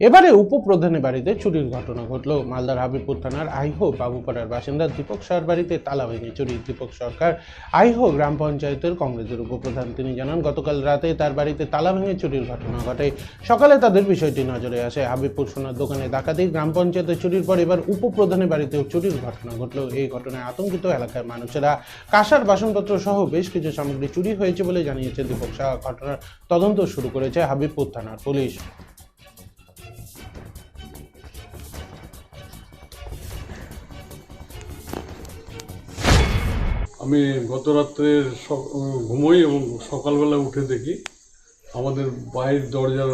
এবারে উপপ্রধানের বাড়িতে চুরির ঘটনা ঘটল। মালদার হাবিবপুর থানার আইহো বাবুপাড়ার বাসিন্দা দীপক সার বাড়িতে তালা ভেঙে চুরি। দীপক সরকার আইহো গ্রাম পঞ্চায়েতের কংগ্রেসের উপপ্রধান। তিনি জানান, গতকাল রাতে তার বাড়িতে তালা ভেঙে চুরির ঘটনা ঘটে। সকালে তাদের বিষয়টি নজরে আসে। হাবিবপুর সোনার দোকানে ডাকাতি, গ্রাম পঞ্চায়েতে চুরির পর এবার উপপ্রধানের বাড়িতেও চুরির ঘটনা ঘটল। এই ঘটনায় আতঙ্কিত এলাকার মানুষেরা কাঁসার বাসনপত্র সহ বেশ কিছু সামগ্রী চুরি হয়েছে বলে জানিয়েছে দীপক শাহ ঘটনার তদন্ত শুরু করেছে হাবিবপুর থানার পুলিশ। আমি গত রাত্রে ঘুমোই এবং সকালবেলা উঠে দেখি আমাদের বাইরের দরজার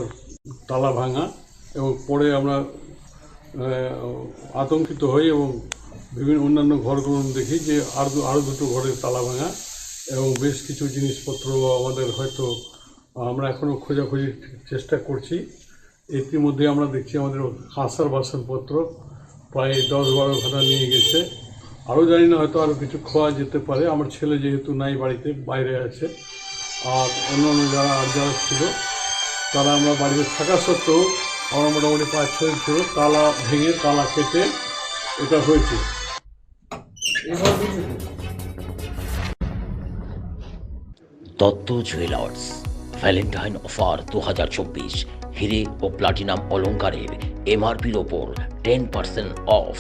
তালা ভাঙা এবং পরে আমরা আতঙ্কিত হই এবং বিভিন্ন অন্যান্য ঘরগুলো দেখি যে আর আরও দুটো ঘরের তালা ভাঙা এবং বেশ কিছু জিনিসপত্র আমাদের হয়তো আমরা এখনও খোঁজাখুঁজির চেষ্টা করছি। ইতিমধ্যে আমরা দেখছি আমাদের কাঁসার বাসনপত্র প্রায় দশ বারো ঘটা নিয়ে গেছে। আরও জানি না, হয়তো আরও কিছু খোয়া যেতে পারে। আমার ছেলে যেহেতু নাই বাড়িতে, বাইরে আছে। আর অন্য অন্য যারা আর যারা ছিল, তারা আমরা বাড়িতে থাকা সত্ত্বেও আমরা মোটামুটি পাঁচ ছয় ছিল, তালা ভেঙে তালা কেটে এটা হয়েছে। দত্ত জুয়েলার্স, ভ্যালেন্টাইন অফার দু হাজার চব্বিশ, হিরে ও প্লাটিনাম অলংকারের এমআরপির ওপর টেন পার্সেন্ট অফ।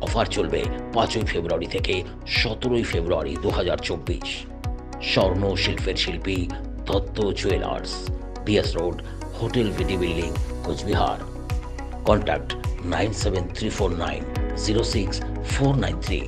অফার চলবে পাঁচই ফেব্রুয়ারি থেকে সতেরোই ফেব্রুয়ারি দু হাজার চব্বিশ। স্বর্ণ শিল্পের শিল্পী Dutta jewellers, BS road, hotel BD building, Coochbehar. Contact nine seven three four nine zero six four nine three.